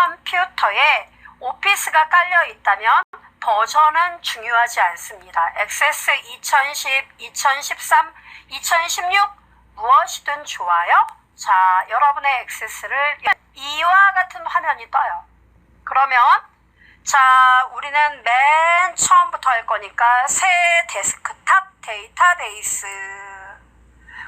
컴퓨터에 오피스가 깔려 있다면 버전은 중요하지 않습니다. 액세스 2010, 2013, 2016 무엇이든 좋아요. 자, 여러분의 액세스를 이와 같은 화면이 떠요. 그러면 자, 우리는 맨 처음부터 할 거니까 새 데스크탑 데이터베이스.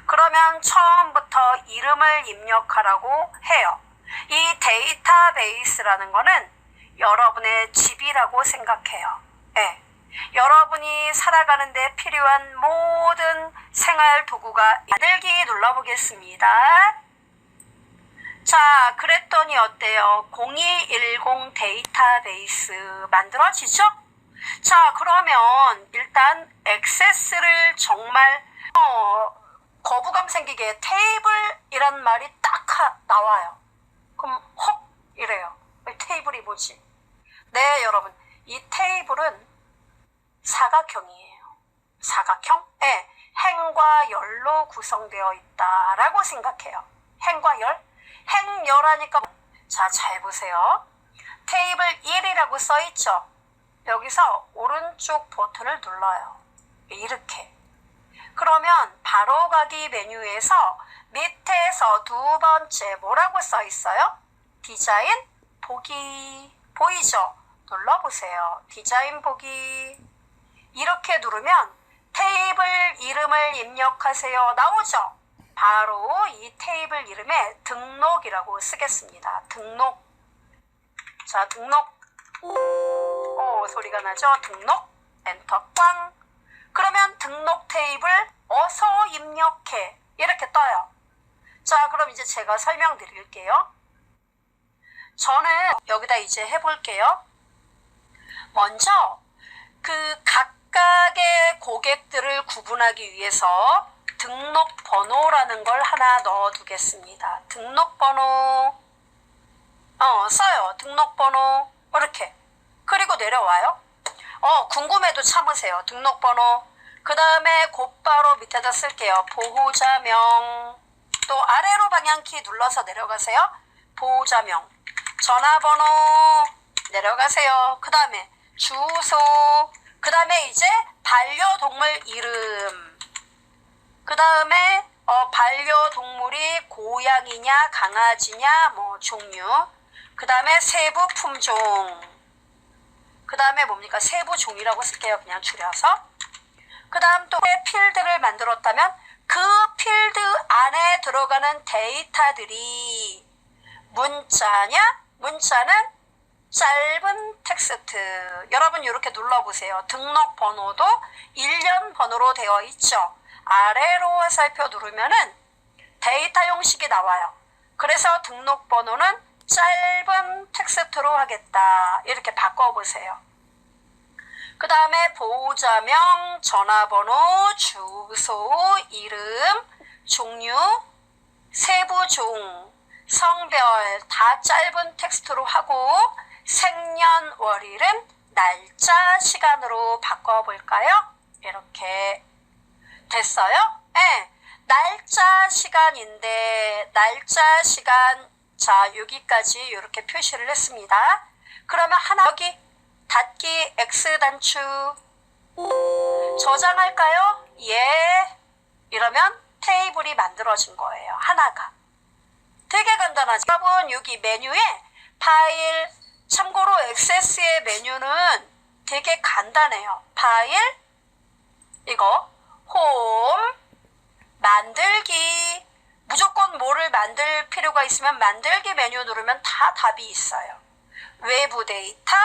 그러면 처음부터 이름을 입력하라고 해요. 이 데이터베이스라는 거는 여러분의 집이라고 생각해요. 예. 여러분이 살아가는데 필요한 모든 생활 도구가 만들기 눌러보겠습니다. 자, 그랬더니 어때요? 0210 데이터베이스 만들어지죠? 자, 그러면 일단 액세스를 정말 어, 거부감 생기게 테이블이란 말이 딱 하- 나와요. 그럼 헉 이래요. 이 테이블이 뭐지? 네, 여러분. 이 테이블은 사각형이에요. 사각형? 네, 행과 열로 구성되어 있다라고 생각해요. 행과 열? 행열하니까 자, 잘 보세요. 테이블 1이라고 써 있죠. 여기서 오른쪽 버튼을 눌러요. 이렇게. 그러면 바로가기 메뉴에서 밑에서 두 번째 뭐라고 써 있어요? 디자인 보기 보이죠? 눌러보세요. 디자인 보기 이렇게 누르면 테이블 이름을 입력하세요. 나오죠? 바로 이 테이블 이름에 등록이라고 쓰겠습니다. 등록. 자, 등록. 오, 소리가 나죠? 등록. 엔터 꽝. 그러면 등록 테이블 어서 입력해. 이렇게 떠요. 자, 그럼 이제 제가 설명드릴게요. 저는 여기다 이제 해볼게요. 먼저 그 각각의 고객들을 구분하기 위해서 등록번호라는 걸 하나 넣어두겠습니다. 등록번호 어 써요. 등록번호 이렇게 그리고 내려와요. 어 궁금해도 참으세요. 등록번호 그 다음에 곧바로 밑에다 쓸게요. 보호자명 또 아래로 방향키 눌러서 내려가세요. 보호자명 전화번호 내려가세요. 그 다음에 주소 그 다음에 이제 반려동물 이름 그 다음에 어, 반려동물이 고양이냐 강아지냐 뭐 종류 그 다음에 세부 품종 그 다음에 뭡니까 세부 종이라고 쓸게요 그냥 줄여서 그 다음 또 필드를 만들었다면 그 필드 안에 들어가는 데이터들이 문자냐? 문자는 짧은 텍스트. 여러분 이렇게 눌러보세요. 등록 번호도 1년 번호로 되어 있죠. 아래로 화살표 누르면은 데이터 형식이 나와요. 그래서 등록 번호는 짧은 텍스트로 하겠다. 이렇게 바꿔보세요 그 다음에 보호자명 전화번호 주소 이름 종류 세부종 성별 다 짧은 텍스트로 하고 생년월 일은 날짜 시간으로 바꿔볼까요? 이렇게 됐어요? 네. 날짜 시간인데 날짜 시간 자 여기까지 이렇게 표시를 했습니다. 그러면 하나 여기 닫기 X 단추 저장할까요? 예. 이러면 테이블이 만들어진 거예요. 하나가. 되게 간단하죠. 여러분 여기 메뉴에 파일 참고로 액세스의 메뉴는 되게 간단해요. 파일 이거 홈 만들기 무조건 뭐를 만들 필요가 있으면 만들기 메뉴 누르면 다 답이 있어요. 외부 데이터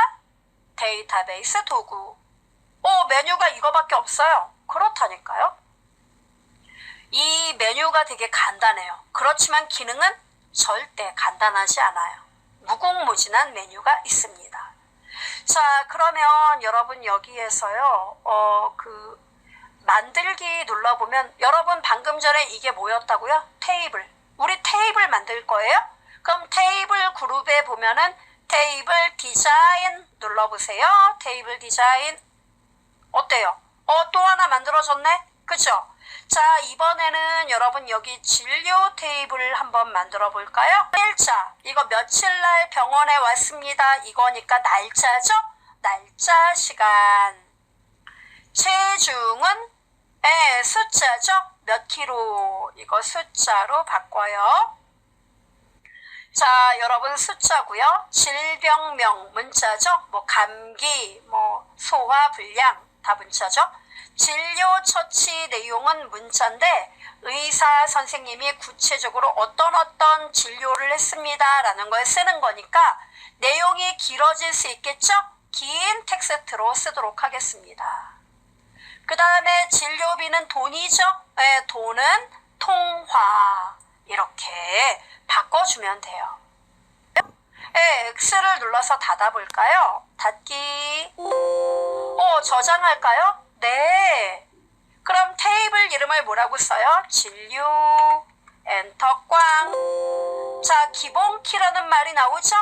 데이터베이스 도구 어 메뉴가 이거밖에 없어요. 그렇다니까요. 이 메뉴가 되게 간단해요. 그렇지만 기능은 절대 간단하지 않아요. 무궁무진한 메뉴가 있습니다. 자, 그러면 여러분 여기에서요, 어, 그, 만들기 눌러보면, 여러분 방금 전에 이게 뭐였다고요? 테이블. 우리 테이블 만들 거예요? 그럼 테이블 그룹에 보면은 테이블 디자인 눌러보세요. 테이블 디자인. 어때요? 어, 또 하나 만들어졌네? 그죠? 자, 이번에는 여러분 여기 진료 테이블 한번 만들어 볼까요? 1자, 이거 며칠 날 병원에 왔습니다. 이거니까 날짜죠? 날짜, 시간. 체중은 예, 숫자죠? 몇 킬로? 이거 숫자로 바꿔요. 자, 여러분 숫자고요. 질병명 문자죠? 뭐 감기, 뭐 소화 불량 다 문자죠? 진료 처치 내용은 문자인데 의사 선생님이 구체적으로 어떤 어떤 진료를 했습니다라는 걸 쓰는 거니까 내용이 길어질 수 있겠죠? 긴 텍스트로 쓰도록 하겠습니다. 그 다음에 진료비는 돈이죠? 네, 돈은 통화. 이렇게 바꿔주면 돼요. 네, X를 눌러서 닫아볼까요? 닫기. 어, 저장할까요? 네. 그럼 테이블 이름을 뭐라고 써요? 진료. 엔터 꽝. 자, 기본키라는 말이 나오죠?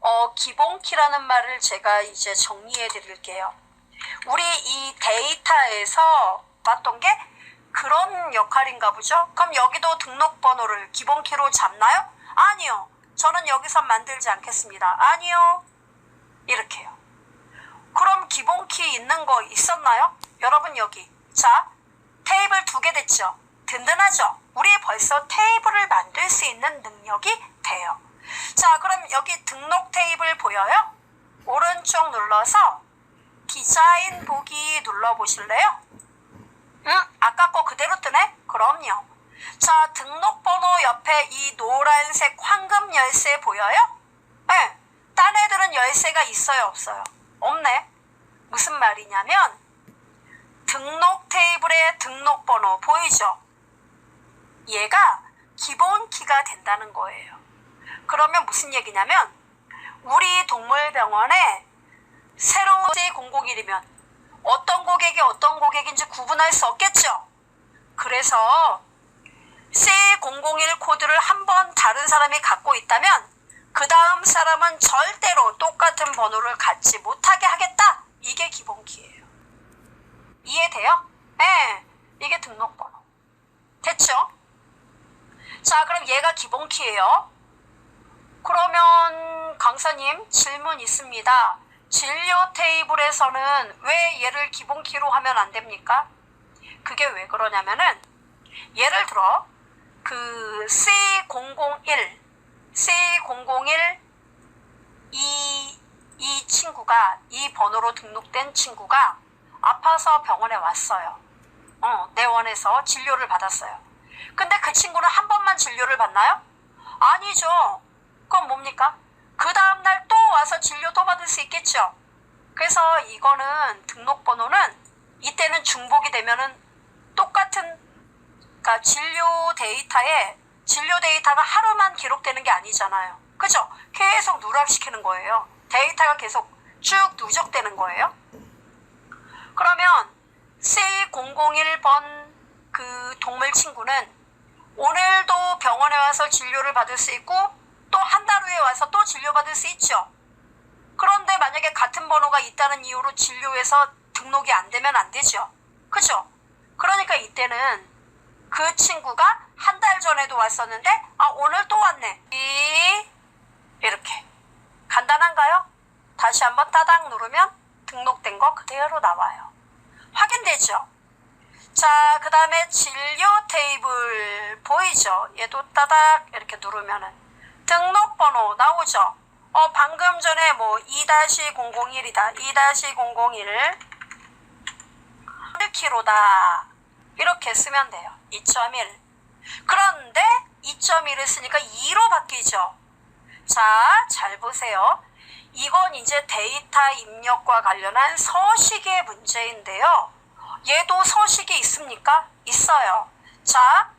어, 기본키라는 말을 제가 이제 정리해 드릴게요. 우리 이 데이터에서 봤던 게 그런 역할인가 보죠? 그럼 여기도 등록번호를 기본키로 잡나요? 아니요. 저는 여기서 만들지 않겠습니다. 아니요. 이렇게요. 그럼 기본키 있는 거 있었나요? 여러분 여기. 자, 테이블 두 개 됐죠? 든든하죠? 우리 벌써 테이블을 만들 수 있는 능력이 돼요. 자, 그럼 여기 등록 테이블 보여요? 오른쪽 눌러서 디자인 보기 눌러보실래요? 응? 아까 거 그대로 뜨네? 그럼요. 자, 등록번호 옆에 이 노란색 황금 열쇠 보여요? 네. 딴 애들은 열쇠가 있어요, 없어요? 없네. 무슨 말이냐면, 등록 테이블의 등록번호 보이죠? 얘가 기본 키가 된다는 거예요. 그러면 무슨 얘기냐면, 우리 동물병원에 새로운 제001이면 어떤 고객이 어떤 고객인지 구분할 수 없겠죠? 그래서 C001 코드를 한 번 다른 사람이 갖고 있다면 그 다음 사람은 절대로 똑같은 번호를 갖지 못하게 하겠다. 이게 기본키예요. 이해돼요? 네. 이게 등록번호. 됐죠? 자, 그럼 얘가 기본키예요. 그러면 강사님 질문 있습니다. 진료 테이블에서는 왜 얘를 기본키로 하면 안 됩니까? 그게 왜 그러냐면은 예를 들어 그 C001 C001 이, 이 친구가 이 번호로 등록된 친구가 아파서 병원에 왔어요. 어, 내원에서 진료를 받았어요. 근데 그 친구는 한 번만 진료를 받나요? 아니죠. 그건 뭡니까? 그 다음날 또 와서 진료 또 받을 수 있겠죠. 그래서 이거는 등록번호는 이때는 중복이 되면은 똑같은 그러니까 진료 데이터에 진료 데이터가 하루만 기록되는 게 아니잖아요. 그죠? 계속 누락시키는 거예요. 데이터가 계속 쭉 누적되는 거예요. 그러면 C001번 그 동물 친구는 오늘도 병원에 와서 진료를 받을 수 있고 또 한 달 후에 와서 또 진료받을 수 있죠. 그런데 만약에 같은 번호가 있다는 이유로 진료에서 등록이 안 되면 안 되죠. 그죠? 그러니까 이때는 그 친구가 한 달 전에도 왔었는데, 아, 오늘 또 왔네. 이, 이렇게. 간단한가요? 다시 한번 따닥 누르면 등록된 거 그대로 나와요. 확인되죠? 자, 그 다음에 진료 테이블 보이죠? 얘도 따닥 이렇게 누르면은 등록번호 나오죠? 어, 방금 전에 뭐 2-001이다. 2-001 1kg다. 이렇게 쓰면 돼요. 2.1. 그런데 2.1을 쓰니까 2로 바뀌죠. 자, 잘 보세요. 이건 이제 데이터 입력과 관련한 서식의 문제인데요. 얘도 서식이 있습니까? 있어요. 자,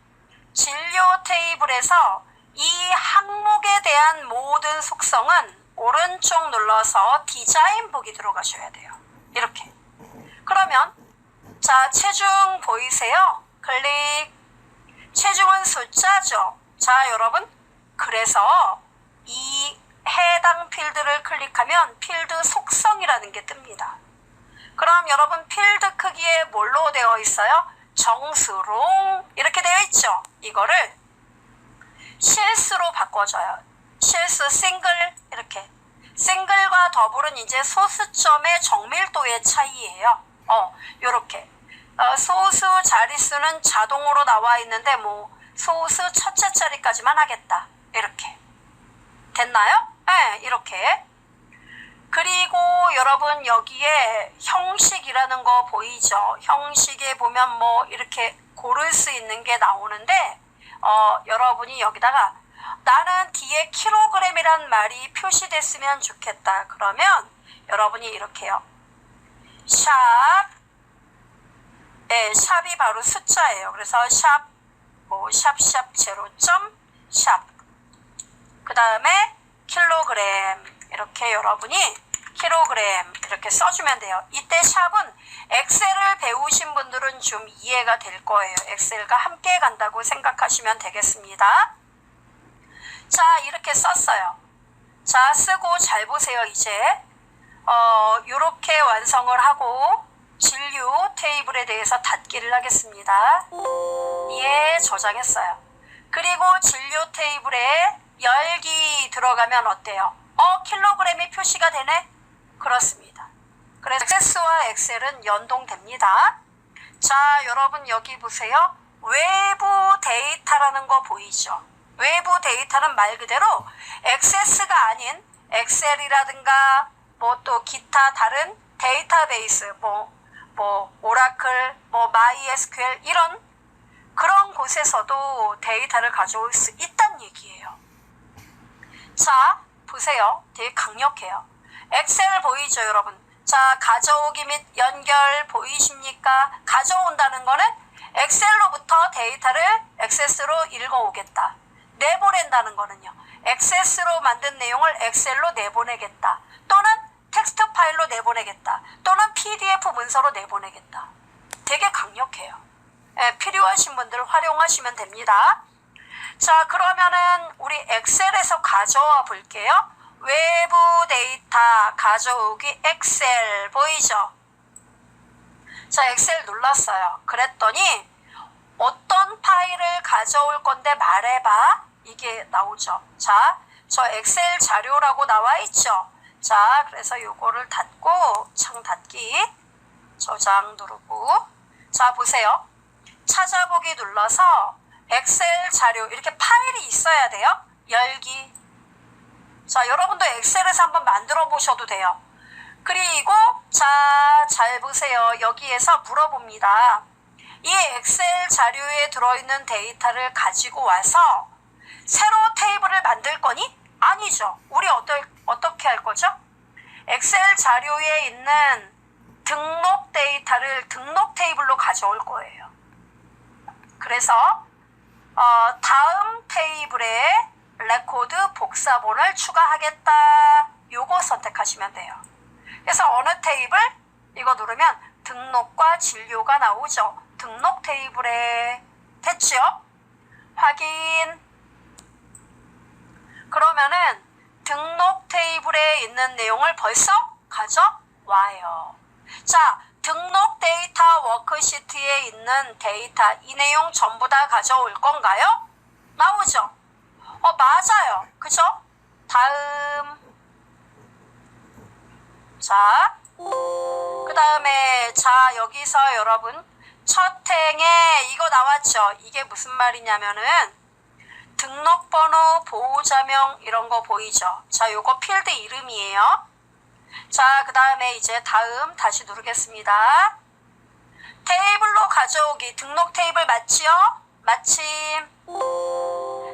진료 테이블에서 이 항목에 대한 모든 속성은 오른쪽 눌러서 디자인 보기 들어가셔야 돼요. 이렇게. 그러면 자 체중 보이세요? 클릭. 체중은 숫자죠. 자 여러분 그래서 이 해당 필드를 클릭하면 필드 속성이라는 게 뜹니다. 그럼 여러분 필드 크기에 뭘로 되어 있어요? 정수롱 이렇게 되어 있죠. 이거를 실수로 바꿔줘요. 실수 싱글 이렇게 싱글과 더블은 이제 소수점의 정밀도의 차이예요. 어, 요렇게 어, 소수 자릿수는 자동으로 나와 있는데 뭐 소수 첫째 자리까지만 하겠다. 이렇게 됐나요? 네, 이렇게 그리고 여러분 여기에 형식이라는 거 보이죠? 형식에 보면 뭐 이렇게 고를 수 있는 게 나오는데 어, 여러분이 여기다가 나는 뒤에 킬로그램이란 말이 표시됐으면 좋겠다. 그러면 여러분이 이렇게요. 샵, 네, 샵이 바로 숫자예요. 그래서 샵, 뭐, 샵샵 제로 점, 샵. 그 다음에 킬로그램. 이렇게 여러분이 킬로그램 이렇게 써주면 돼요. 이때 샵은 엑셀을 배우신 분들은 좀 이해가 될 거예요. 엑셀과 함께 간다고 생각하시면 되겠습니다. 자, 이렇게 썼어요. 자, 쓰고 잘 보세요, 이제. 어, 요렇게 완성을 하고 진료 테이블에 대해서 닫기를 하겠습니다. 예, 저장했어요. 그리고 진료 테이블에 열기 들어가면 어때요? 어, 킬로그램이 표시가 되네? 그렇습니다. 그래서 액세스와 엑셀은 연동됩니다. 자, 여러분 여기 보세요. 외부 데이터라는 거 보이죠? 외부 데이터는 말 그대로 액세스가 아닌 엑셀이라든가 뭐 또 기타 다른 데이터베이스 뭐, 뭐 오라클, 뭐 마이에스큐엘 이런 그런 곳에서도 데이터를 가져올 수 있다는 얘기예요. 자, 보세요. 되게 강력해요. 엑셀 보이죠, 여러분? 자, 가져오기 및 연결 보이십니까? 가져온다는 거는 엑셀로부터 데이터를 액세스로 읽어오겠다. 내보낸다는 거는요. 액세스로 만든 내용을 엑셀로 내보내겠다. 또는 텍스트 파일로 내보내겠다. 또는 PDF 문서로 내보내겠다. 되게 강력해요. 예, 필요하신 분들 활용하시면 됩니다. 자, 그러면은 우리 엑셀에서 가져와 볼게요. 외부 데이터 가져오기 엑셀 보이죠? 자, 엑셀 눌렀어요. 그랬더니 어떤 파일을 가져올 건데 말해봐. 이게 나오죠. 자, 저 엑셀 자료라고 나와 있죠. 자, 그래서 요거를 닫고 창 닫기 저장 누르고 자, 보세요. 찾아보기 눌러서 엑셀 자료 이렇게 파일이 있어야 돼요. 열기. 자, 여러분도 엑셀에서 한번 만들어 보셔도 돼요. 그리고 자, 잘 보세요. 여기에서 물어봅니다. 이 엑셀 자료에 들어있는 데이터를 가지고 와서 새로 테이블을 만들 거니? 아니죠. 우리 어떠, 어떻게 할 거죠? 엑셀 자료에 있는 등록 데이터를 등록 테이블로 가져올 거예요. 그래서 어, 다음 테이블에 레코드 복사본을 추가하겠다. 요거 선택하시면 돼요. 그래서 어느 테이블? 이거 누르면 등록과 진료가 나오죠. 등록 테이블에 됐죠? 확인. 그러면은 등록 테이블에 있는 내용을 벌써 가져와요. 자, 등록 데이터 워크시트에 있는 데이터 이 내용 전부 다 가져올 건가요? 나오죠? 어, 맞아요. 그죠? 다음. 자, 그 다음에, 자, 여기서 여러분, 첫 행에 이거 나왔죠? 이게 무슨 말이냐면은, 등록번호, 보호자명, 이런 거 보이죠? 자, 요거 필드 이름이에요. 자, 그 다음에 이제 다음 다시 누르겠습니다. 테이블로 가져오기 등록 테이블 맞지요? 마침.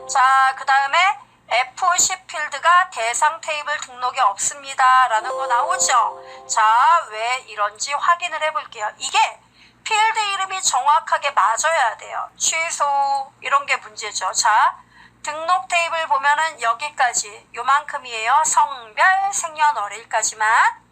자, 그 다음에 F10 필드가 대상 테이블 등록이 없습니다. 라는 거 나오죠? 자, 왜 이런지 확인을 해볼게요. 이게 필드 이름이 정확하게 맞아야 돼요. 취소, 이런 게 문제죠. 자, 등록 테이블 보면은 여기까지 요만큼이에요. 성별, 생년월일까지만.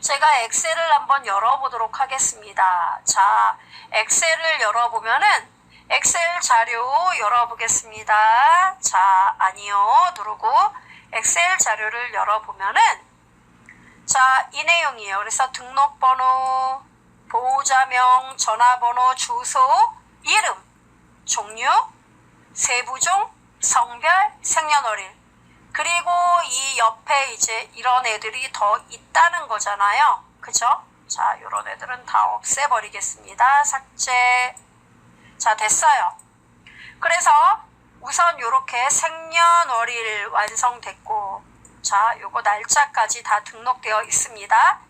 제가 엑셀을 한번 열어보도록 하겠습니다. 자, 엑셀을 열어보면은 엑셀 자료 열어보겠습니다. 자, 아니요. 누르고 엑셀 자료를 열어보면은 자, 이 내용이에요. 그래서 등록번호, 보호자명, 전화번호, 주소, 이름, 종류, 세부종, 성별, 생년월일. 그리고 이 옆에 이제 이런 애들이 더 있다는 거잖아요. 그죠? 자, 요런 애들은 다 없애버리겠습니다. 삭제. 자, 됐어요. 그래서 우선 요렇게 생년월일 완성됐고, 자, 요거 날짜까지 다 등록되어 있습니다.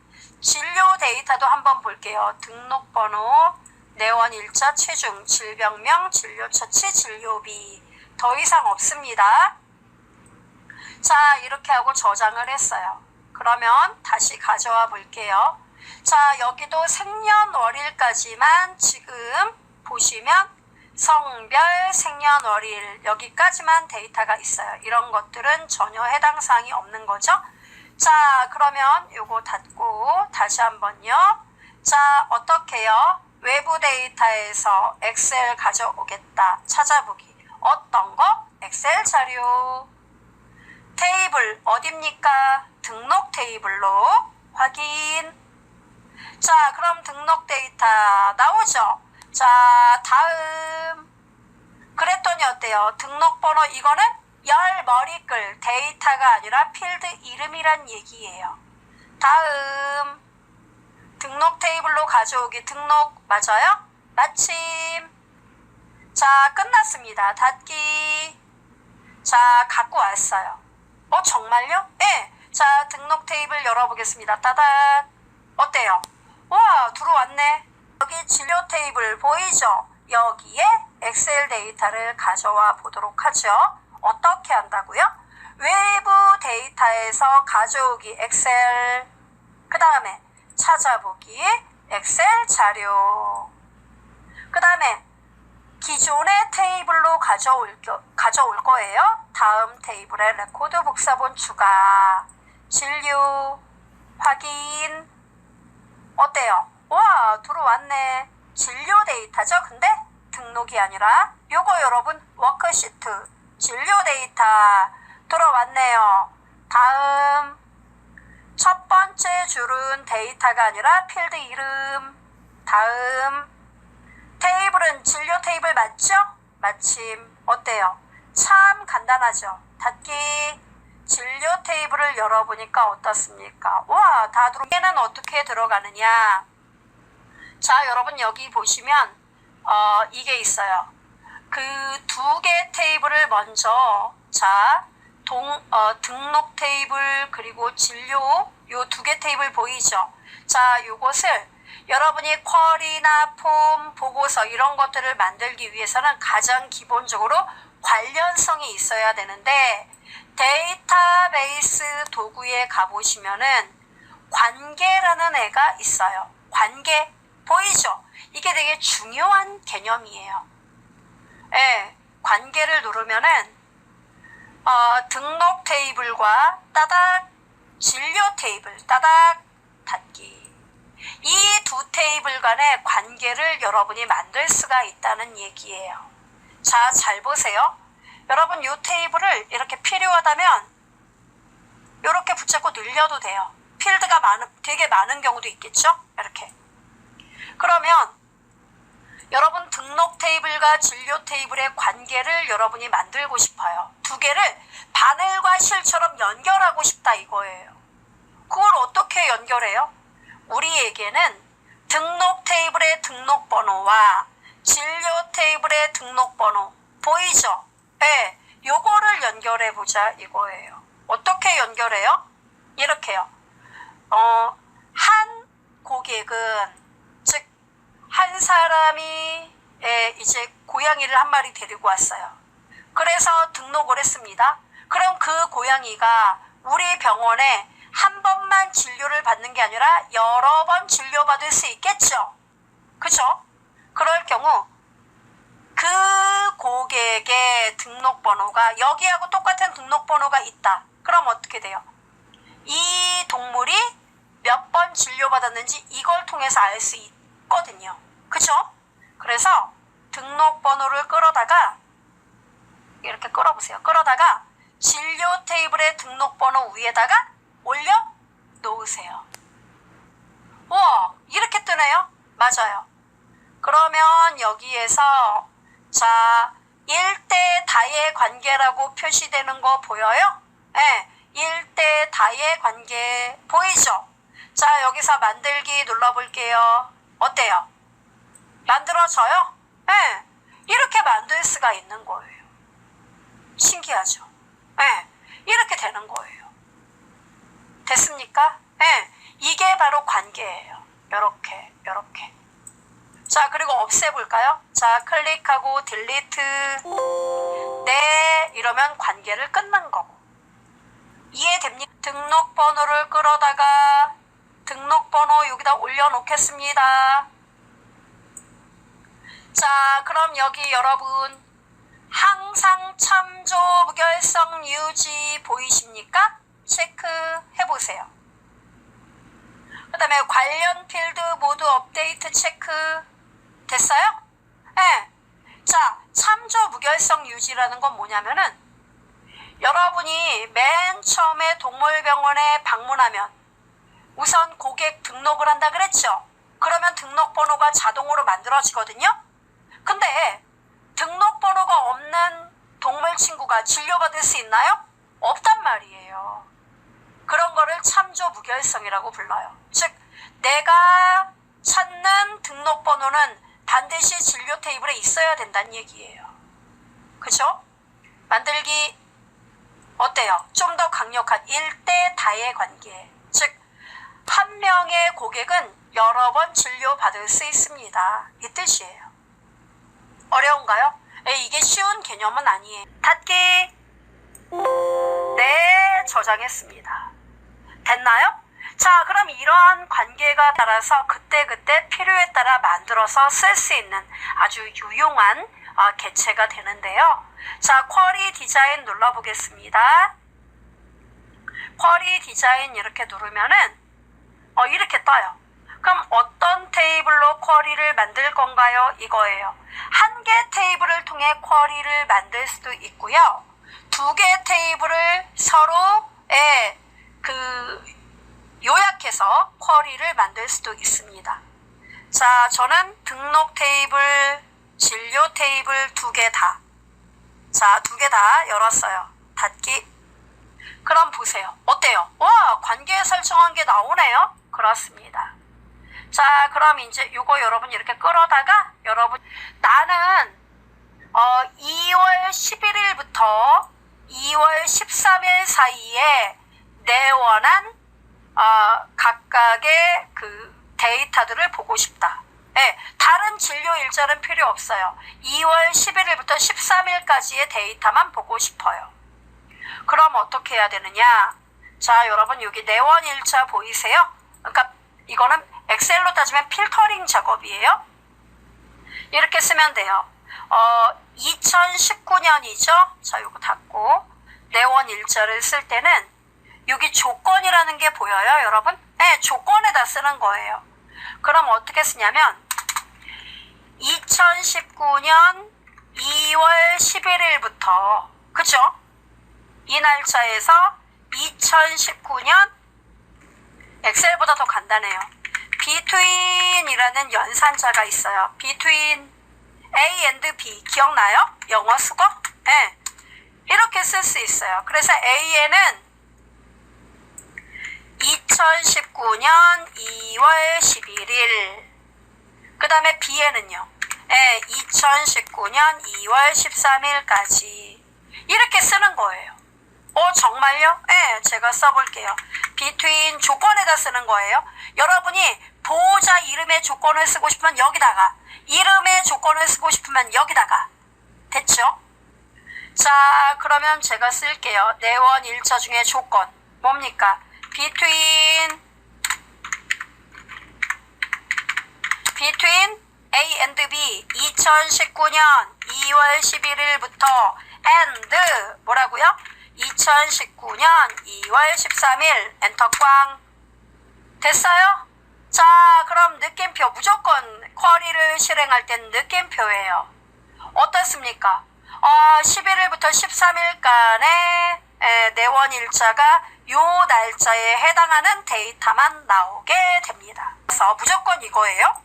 진료 데이터도 한번 볼게요. 등록번호, 내원일자, 체중, 질병명, 진료처치, 진료비. 더 이상 없습니다. 자, 이렇게 하고 저장을 했어요. 그러면 다시 가져와 볼게요. 자, 여기도 생년월일까지만 지금 보시면 성별, 생년월일 여기까지만 데이터가 있어요. 이런 것들은 전혀 해당 사항이 없는 거죠. 자, 그러면 요거 닫고 다시 한번요. 자, 어떻게요? 외부 데이터에서 엑셀 가져오겠다. 찾아보기. 어떤 거? 엑셀 자료. 테이블 어딥니까? 등록 테이블로 확인. 자, 그럼 등록 데이터 나오죠? 자, 다음. 그랬더니 어때요? 등록번호 이거는 열 머리글 데이터가 아니라 필드 이름이란 얘기예요. 다음. 등록 테이블로 가져오기 등록 맞아요? 마침. 자, 끝났습니다. 닫기. 자, 갖고 왔어요. 어, 정말요? 네. 자, 등록 테이블 열어보겠습니다. 따닥. 어때요? 와, 들어왔네. 여기 진료 테이블 보이죠? 여기에 엑셀 데이터를 가져와 보도록 하죠. 어떻게 한다고요? 외부 데이터에서 가져오기 엑셀. 그 다음에 찾아보기 엑셀 자료. 그 다음에 기존의 테이블로 가져올, 겨- 가져올 거예요. 다음 테이블에 레코드 복사본 추가. 진료 확인. 어때요? 와, 들어왔네. 진료 데이터죠? 근데 등록이 아니라 요거 여러분 워크시트 진료 데이터 들어왔네요. 다음 첫 번째 줄은 데이터가 아니라 필드 이름. 다음 테이블은 진료 테이블 맞죠? 마침 어때요? 참 간단하죠. 닫기 진료 테이블을 열어보니까 어떻습니까? 와, 다 들어. 얘는 어떻게 들어가느냐? 자, 여러분 여기 보시면 어, 이게 있어요. 그 두 개 테이블을 먼저 자, 동, 어, 등록 테이블 그리고 진료 요 두 개 테이블 보이죠? 자, 요것을 여러분이 쿼리나 폼, 보고서 이런 것들을 만들기 위해서는 가장 기본적으로 관련성이 있어야 되는데 데이터베이스 도구에 가보시면은 관계라는 애가 있어요. 관계 보이죠? 이게 되게 중요한 개념이에요. 예, 관계를 누르면은 어, 등록 테이블과 따닥 진료 테이블 따닥 닫기 이 두 테이블 간의 관계를 여러분이 만들 수가 있다는 얘기예요. 자, 잘 보세요. 여러분 이 테이블을 이렇게 필요하다면 이렇게 붙잡고 늘려도 돼요. 필드가 많은, 되게 많은 경우도 있겠죠? 이렇게. 그러면 여러분 등록 테이블과 진료 테이블의 관계를 여러분이 만들고 싶어요. 두 개를 바늘과 실처럼 연결하고 싶다 이거예요. 그걸 어떻게 연결해요? 우리에게는 등록 테이블의 등록 번호와 진료 테이블의 등록 번호 보이죠? 네, 요거를 연결해 보자 이거예요. 어떻게 연결해요? 이렇게요. 어, 한 고객은 즉 한 사람이 예, 이제 고양이를 한 마리 데리고 왔어요. 그래서 등록을 했습니다. 그럼 그 고양이가 우리 병원에 한 번만 진료를 받는 게 아니라 여러 번 진료받을 수 있겠죠? 그죠? 그럴 경우 그 고객의 등록번호가 여기하고 똑같은 등록번호가 있다. 그럼 어떻게 돼요? 이 동물이 몇 번 진료받았는지 이걸 통해서 알 수 있 거든요. 그죠? 그래서 등록번호를 끌어다가 이렇게 끌어보세요. 끌어다가 진료 테이블의 등록번호 위에다가 올려 놓으세요. 우와, 이렇게 뜨네요. 맞아요. 그러면 여기에서 자, 1대 다의 관계라고 표시되는 거 보여요? 네, 1대 다의 관계 보이죠? 자, 여기서 만들기 눌러볼게요. 어때요? 만들어져요? 네, 이렇게 만들 수가 있는 거예요. 신기하죠? 네, 이렇게 되는 거예요. 됐습니까? 네, 이게 바로 관계예요. 요렇게, 요렇게. 자, 그리고 없애볼까요? 자, 클릭하고 딜리트. 네, 이러면 관계를 끊는 거고. 이해됩니까? 등록번호를 끌어다가 올려놓겠습니다. 자, 그럼 여기 여러분 항상 참조 무결성 유지 보이십니까? 체크해 보세요. 그 다음에 관련 필드 모두 업데이트 체크 됐어요? 네. 자, 참조 무결성 유지라는 건 뭐냐면은 여러분이 맨 처음에 동물병원에 방문하면 우선 고객 등록을 한다 그랬죠? 그러면 등록번호가 자동으로 만들어지거든요? 근데 등록번호가 없는 동물 친구가 진료받을 수 있나요? 없단 말이에요. 그런 거를 참조 무결성이라고 불러요. 즉, 내가 찾는 등록번호는 반드시 진료 테이블에 있어야 된다는 얘기예요. 그죠? 만들기 어때요? 좀 더 강력한 1대 다의 관계. 즉, 한 명의 고객은 여러 번 진료받을 수 있습니다. 이 뜻이에요. 어려운가요? 에, 이게 쉬운 개념은 아니에요. 닫기. 네, 저장했습니다. 됐나요? 자, 그럼 이러한 관계가 따라서 그때그때 필요에 따라 만들어서 쓸 수 있는 아주 유용한 아, 개체가 되는데요. 자, 쿼리 디자인 눌러보겠습니다. 쿼리 디자인 이렇게 누르면은 어, 이렇게 떠요. 그럼 어떤 테이블로 쿼리를 만들 건가요? 이거예요. 한 개 테이블을 통해 쿼리를 만들 수도 있고요. 두 개 테이블을 서로의 그 요약해서 쿼리를 만들 수도 있습니다. 자, 저는 등록 테이블, 진료 테이블 두 개 다. 자, 두 개 다 열었어요. 닫기. 그럼 보세요. 어때요? 와, 관계 설정한 게 나오네요? 그렇습니다. 자, 그럼 이제 요거 여러분 이렇게 끌어다가 여러분 나는 어 2월 11일부터 2월 13일 사이에 내원한 어, 각각의 그 데이터들을 보고 싶다. 네, 다른 진료 일자는 필요 없어요. 2월 11일부터 13일까지의 데이터만 보고 싶어요. 그럼 어떻게 해야 되느냐? 자, 여러분 여기 내원 일자 보이세요? 그러니까 이거는 엑셀로 따지면 필터링 작업이에요. 이렇게 쓰면 돼요. 어, 2019년이죠? 자, 요거 닫고 내원 일자를 쓸 때는 여기 조건이라는 게 보여요, 여러분? 네, 조건에다 쓰는 거예요. 그럼 어떻게 쓰냐면 2019년 2월 11일부터 그죠? 이 날짜에서 2019년 엑셀보다 더 간단해요. between이라는 연산자가 있어요. between A and B 기억나요? 영어 수거? 네. 이렇게 쓸 수 있어요. 그래서 A에는 2019년 2월 11일 그 다음에 B에는요. 네, 2019년 2월 13일까지 이렇게 쓰는 거예요. 어 정말요? 네, 제가 써볼게요. between 조건에다 쓰는 거예요. 여러분이 보호자 이름의 조건을 쓰고 싶으면 여기다가 이름의 조건을 쓰고 싶으면 여기다가 됐죠? 자 그러면 제가 쓸게요. 내원 일자 중에 조건 뭡니까? between between A and B 2019년 2월 11일부터 and 뭐라고요? 2019년 2월 13일 엔터 꽝 됐어요? 자 그럼 느낌표 무조건 쿼리를 실행할 땐 느낌표예요 어떻습니까? 어, 11일부터 13일간의 내원 일자가 요 날짜에 해당하는 데이터만 나오게 됩니다 그래서 무조건 이거예요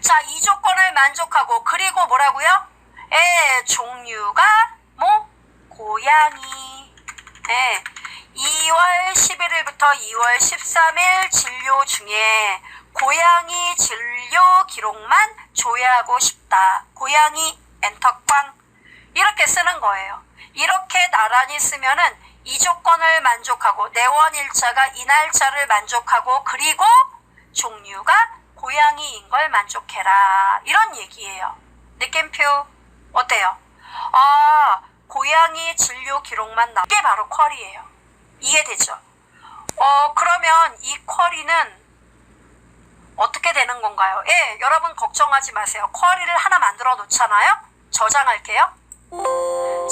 자, 이 조건을 만족하고 그리고 뭐라고요? 예, 종류가 뭐 고양이. 예. 2월 11일부터 2월 13일 진료 중에 고양이 진료 기록만 조회하고 싶다. 고양이 엔터꽝 이렇게 쓰는 거예요. 이렇게 나란히 쓰면은 이 조건을 만족하고 내원 일자가 이 날짜를 만족하고 그리고 종류가 고양이인 걸 만족해라. 이런 얘기예요. 느낌표 어때요? 아, 고양이 진료 기록만 나게 바로 쿼리예요. 이해되죠? 어, 그러면 이 쿼리는 어떻게 되는 건가요? 예, 여러분 걱정하지 마세요. 쿼리를 하나 만들어 놓잖아요? 저장할게요.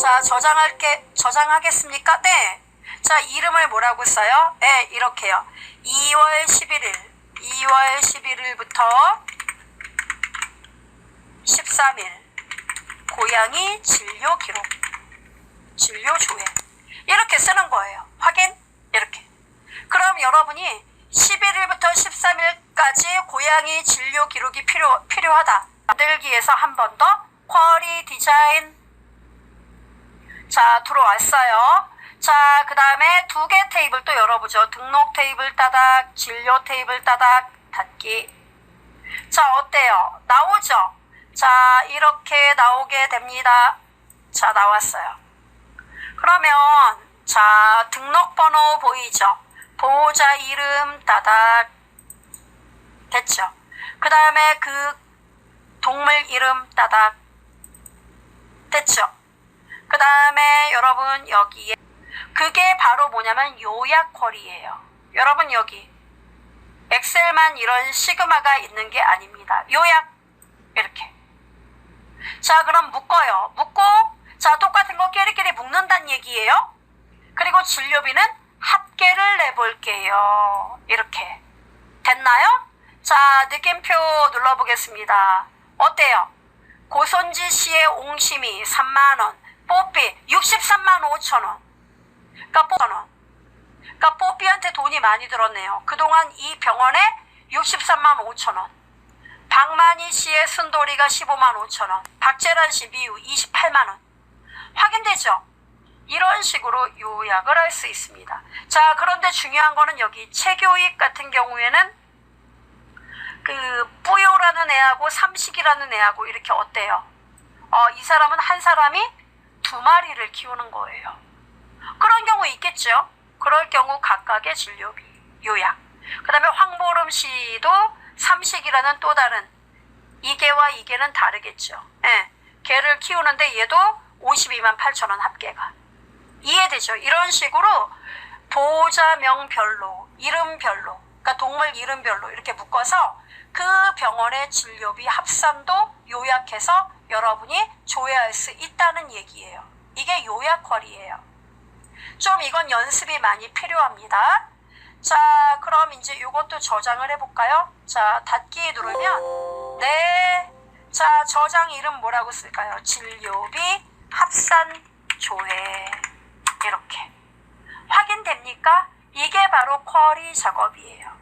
자, 저장할게, 저장하겠습니까? 네. 자, 이름을 뭐라고 써요? 네, 이렇게요. 2월 11일, 2월 11일부터 13일, 고양이 진료 기록, 진료 조회. 이렇게 쓰는 거예요. 확인? 이렇게. 그럼 여러분이 11일부터 13일까지 고양이 진료 기록이 필요, 필요하다. 만들기에서 한 번 더 쿼리 디자인 자, 들어왔어요. 자, 그 다음에 두 개 테이블 또 열어보죠. 등록 테이블 따닥, 진료 테이블 따닥, 닫기. 자, 어때요? 나오죠? 자, 이렇게 나오게 됩니다. 자, 나왔어요. 그러면, 자, 등록번호 보이죠? 보호자 이름 따닥. 됐죠? 그 다음에 그 동물 이름 따닥. 됐죠? 그 다음에 여러분 여기에 그게 바로 뭐냐면 요약 쿼리예요. 여러분 여기 엑셀만 이런 시그마가 있는 게 아닙니다. 요약 이렇게. 자 그럼 묶어요. 묶고 자 똑같은 거 끼리끼리 묶는다는 얘기예요. 그리고 진료비는 합계를 내볼게요. 이렇게 됐나요? 자 느낌표 눌러보겠습니다. 어때요? 고손지 씨의 옹심이 3만원, 뽀삐 63만 5천원. 그러니까 뽀 그러니까 뽀삐한테 돈이 많이 들었네요. 그동안 이 병원에 63만 5천원. 박만희 씨의 순돌이가 15만 5천원. 박재란 씨 미유 28만원. 확인되죠? 이런 식으로 요약을 할 수 있습니다. 자, 그런데 중요한 거는 여기 체교익 같은 경우에는 그 뿌요라는 애하고 삼식이라는 애하고 이렇게 어때요? 어, 이 사람은 한 사람이 두 마리를 키우는 거예요. 그런 경우 있겠죠. 그럴 경우 각각의 진료비 요약. 그 다음에 황보름 씨도 삼식이라는 또 다른 이개와 이개는 다르겠죠. 예. 개를 키우는데 얘도 52만 8천 원 합계가. 이해되죠? 이런 식으로 보호자명별로, 이름별로, 그러니까 동물 이름별로 이렇게 묶어서 그 병원의 진료비 합산도 요약해서 여러분이 조회할 수 있다는 얘기예요. 이게 요약 쿼리예요. 좀 이건 연습이 많이 필요합니다. 자, 그럼 이제 이것도 저장을 해볼까요? 자, 닫기 누르면, 네. 자, 저장 이름 뭐라고 쓸까요? 진료비 합산 조회. 이렇게. 확인됩니까? 이게 바로 쿼리 작업이에요.